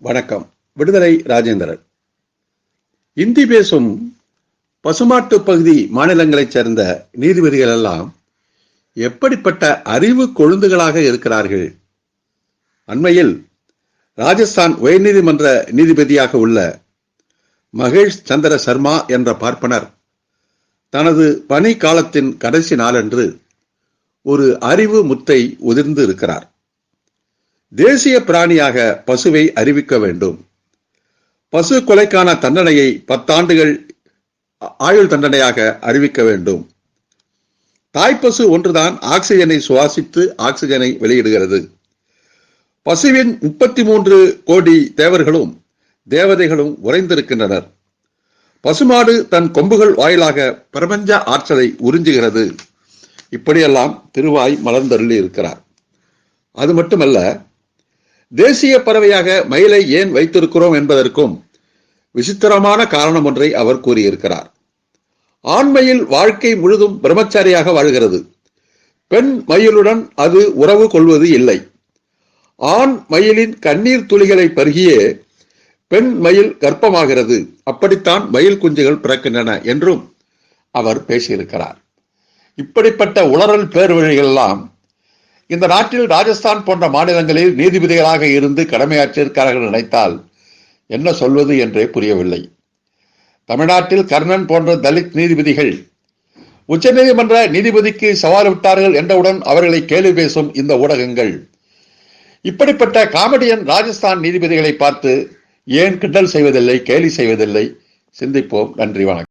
வணக்கம். விடுதலை ராஜேந்திரன். இந்தி பேசும் பசுமாட்டு பகுதி மாநிலங்களைச் சேர்ந்த நீதிபதிகள் எல்லாம் எப்படிப்பட்ட அறிவு கொழுந்துகளாக இருக்கிறார்கள்? அண்மையில் ராஜஸ்தான் உயர்நீதிமன்ற நீதிபதியாக உள்ள மகேஷ் சந்திர சர்மா என்ற பார்ப்பனர் தனது பணி காலத்தின் கடைசி நாளன்று ஒரு அறிவு முத்தை உதிர்ந்து இருக்கிறார். தேசிய பிராணியாக பசுவை அறிவிக்க வேண்டும். பசு கொலைக்கான தண்டனையை பத்தாண்டுகள் ஆயுள் தண்டனையாக அறிவிக்க வேண்டும். தாய்ப்பசு ஒன்றுதான் ஆக்சிஜனை சுவாசித்து ஆக்சிஜனை வெளியிடுகிறது. பசுவின் முப்பத்தி மூன்று கோடி தேவர்களும் தேவதைகளும் உறைந்திருக்கின்றனர். பசுமாடு தன் கொம்புகள் வாயிலாக பிரபஞ்ச ஆற்றலை உறிஞ்சுகிறது. இப்படியெல்லாம் திருவாய் மலர்ந்தருளி இருக்கிறார். அது மட்டுமல்ல தேசிய பறவையாக மயிலை ஏன் வைத்திருக்கிறோம் என்பதற்கும் விசித்திரமான காரணம் ஒன்றை அவர் கூறியிருக்கிறார். ஆண்மையில் வாழ்க்கை முழுதும் பிரம்மச்சாரியாக வாழ்கிறது. பெண் மயிலுடன் அது உறவு கொள்வது இல்லை. ஆண் மயிலின் கண்ணீர் துளிகளை பருகியே பெண் மயில் கர்ப்பமாகிறது. அப்படித்தான் மயில் குஞ்சுகள் பிறக்கின்றன என்றும் அவர் பேசியிருக்கிறார். இப்படிப்பட்ட உளறல் பேர்வழிகள் எல்லாம் இந்த நாட்டில் ராஜஸ்தான் போன்ற மாநிலங்களில் நீதிபதிகளாக இருந்து கடமையாற்றியிருக்கிறார்கள் நினைத்தால் என்ன சொல்வது என்றே புரியவில்லை. தமிழ்நாட்டில் கர்ணன் போன்ற தலித் நீதிபதிகள் உச்சநீதிமன்ற நீதிபதிக்கு சவால் விட்டார்கள் என்றவுடன் அவர்களை கேள்வி பேசும் இந்த ஊடகங்கள். இப்படிப்பட்ட காமெடியன் ராஜஸ்தான் நீதிபதிகளை பார்த்து ஏன் கிண்டல் செய்வதில்லை கேலி செய்வதில்லை? சிந்திப்போம். நன்றி வணக்கம்.